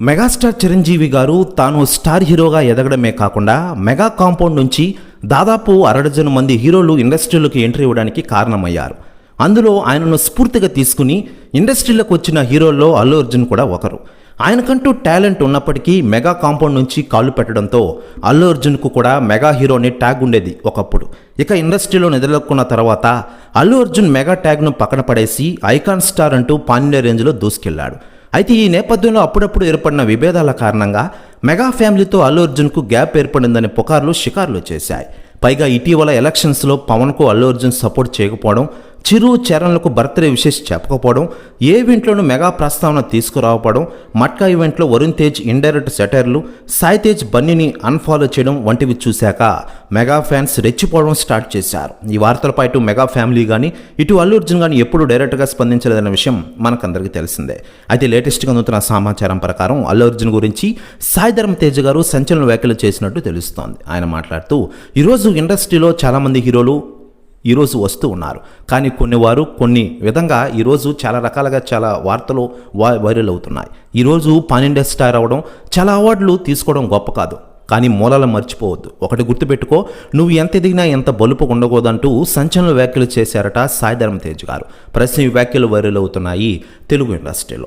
Megastar Chiranjeevi గారు తాను star హీరోగా ఎదగడమే కాకుండా మెగా కాంపౌండ్ నుంచి దాదాపు అరడజను మంది హీరోలు ఇండస్ట్రీలోకి ఎంట్రీ ఇవ్వడానికి కారణమయ్యారు. అందులో ఆయనను స్ఫూర్తిగా తీసుకుని ఇండస్ట్రీలోకి వచ్చిన హీరోల్లో అల్లు అర్జున్ కూడా ఒకరు. ఆయనకంటూ టాలెంట్ ఉన్నప్పటికీ మెగా కాంపౌండ్ నుంచి కాళ్ళు పెట్టడంతో అల్లు అర్జున్కు కూడా మెగా హీరోని ట్యాగ్ ఉండేది ఒకప్పుడు. ఇక ఇండస్ట్రీలో నిలదొక్కున్న తర్వాత అల్లు అర్జున్ మెగా ట్యాగ్ను పక్కన పడేసి ఐకాన్ స్టార్ అంటూ పాండ్య రేంజ్లో దూసుకెళ్ళాడు. అయితే ఈ నేపథ్యంలో అప్పుడప్పుడు ఏర్పడిన విభేదాల కారణంగా మెగా ఫ్యామిలీతో అల్లు అర్జున్కు గ్యాప్ ఏర్పడిందనే పుకార్లు షికార్లు చేశాయి. పైగా ఇటీవల ఎలక్షన్స్లో పవన్కు అల్లు అర్జున్ సపోర్ట్ చేయకపోవడం చిరు చరణ్లకు బర్త్డే విషెస్ చెప్పకపోవడం ఏ ఈవెంట్లోనూ మెగా ప్రస్తావన తీసుకురావడం మట్కా ఈవెంట్లో వరుణ్ తేజ్ ఇండైరెక్ట్ సెటర్లు సాయి తేజ్ బన్నీని అన్ఫాలో చేయడం వంటివి చూశాక మెగా ఫ్యాన్స్ రెచ్చిపోవడం స్టార్ట్ చేశారు. ఈ వార్తలపై ఇటు మెగా ఫ్యామిలీ కానీ ఇటు అల్లు అర్జున్ కానీ ఎప్పుడు డైరెక్ట్గా స్పందించలేదన్న విషయం మనకందరికీ తెలిసిందే. అయితే లేటెస్ట్గా అందుతున్న సమాచారం ప్రకారం అల్లు అర్జున్ గురించి సాయి ధర్మ తేజ్ గారు సంచలన వ్యాఖ్యలు చేసినట్టు తెలుస్తోంది. ఆయన మాట్లాడుతూ ఈరోజు ఇండస్ట్రీలో చాలామంది హీరోలు ఈరోజు వస్తూ ఉన్నారు. కానీ కొన్ని వారు కొన్ని విధంగా ఈరోజు చాలా రకాలుగా చాలా వార్తలు వా వైరల్ అవుతున్నాయి. ఈరోజు పాన్ స్టార్ అవ్వడం చాలా అవార్డులు తీసుకోవడం గొప్ప కాదు. కానీ మూలాలు మర్చిపోవద్దు. ఒకటి గుర్తుపెట్టుకో నువ్వు ఎంత ఎదిగినా ఎంత బలుపు ఉండకూడదంటూ సంచలన వ్యాఖ్యలు చేశారట సాయి ధర్మ తేజ్ గారు. ప్రస్తుతం ఈ వ్యాఖ్యలు వైరల్ అవుతున్నాయి తెలుగు ఇండస్ట్రీలో.